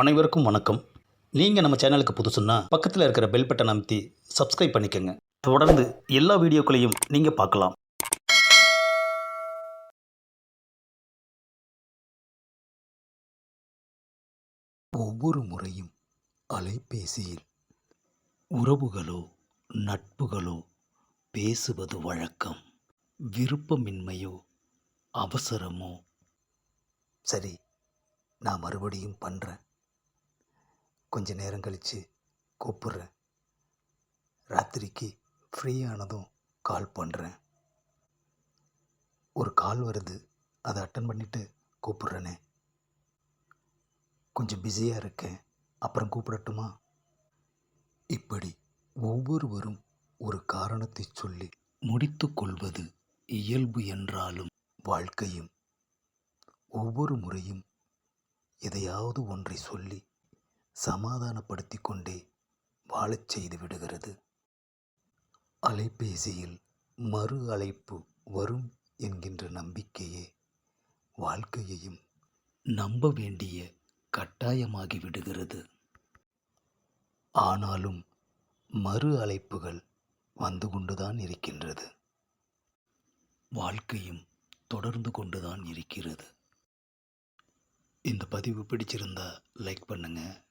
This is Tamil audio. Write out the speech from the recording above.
அனைவருக்கும் வணக்கம். நீங்கள் நம்ம சேனலுக்கு புதுசுன்னா பக்கத்தில் இருக்கிற பெல் பட்டன் அமைத்தி சப்ஸ்கிரைப் பண்ணிக்கோங்க. தொடர்ந்து எல்லா வீடியோக்களையும் நீங்கள் பார்க்கலாம். ஒவ்வொரு முறையும் அலைபேசியில் உறவுகளோ நட்புகளோ பேசுவது வழக்கம். விருப்பமின்மையோ அவசரமோ. சரி நான் மறுபடியும் பண்ணுறேன் கொஞ்ச நேரம் கழித்து கூப்பிட்றேன். ராத்திரிக்கு ஃப்ரீயானதும் கால் பண்ணுறேன் ஒரு கால் வருது. அதை அட்டன் பண்ணிவிட்டு கூப்பிட்றேனே. கொஞ்சம் பிஸியாக இருக்கேன். அப்புறம் கூப்பிடட்டுமா? இப்படி ஒவ்வொருவரும் ஒரு காரணத்தை சொல்லி முடித்து கொள்வது இயல்பு என்றாலும் வாழ்க்கையும். ஒவ்வொரு முறையும் எதையாவது ஒன்றை சொல்லி சமாதானப்படுத்தி கொண்டே வாழச் செய்து விடுகிறது. அலைபேசியில் மறு அழைப்பு வரும் என்கின்ற நம்பிக்கையே வாழ்க்கையையும் நம்ப வேண்டிய கட்டாயமாகி விடுகிறது. ஆனாலும் மறு அழைப்புகள் வந்து கொண்டுதான் இருக்கின்றது. வாழ்க்கையும் தொடர்ந்து கொண்டுதான் இருக்கிறது. இந்த பதிவு பிடிச்சிருந்தா லைக் பண்ணுங்கள்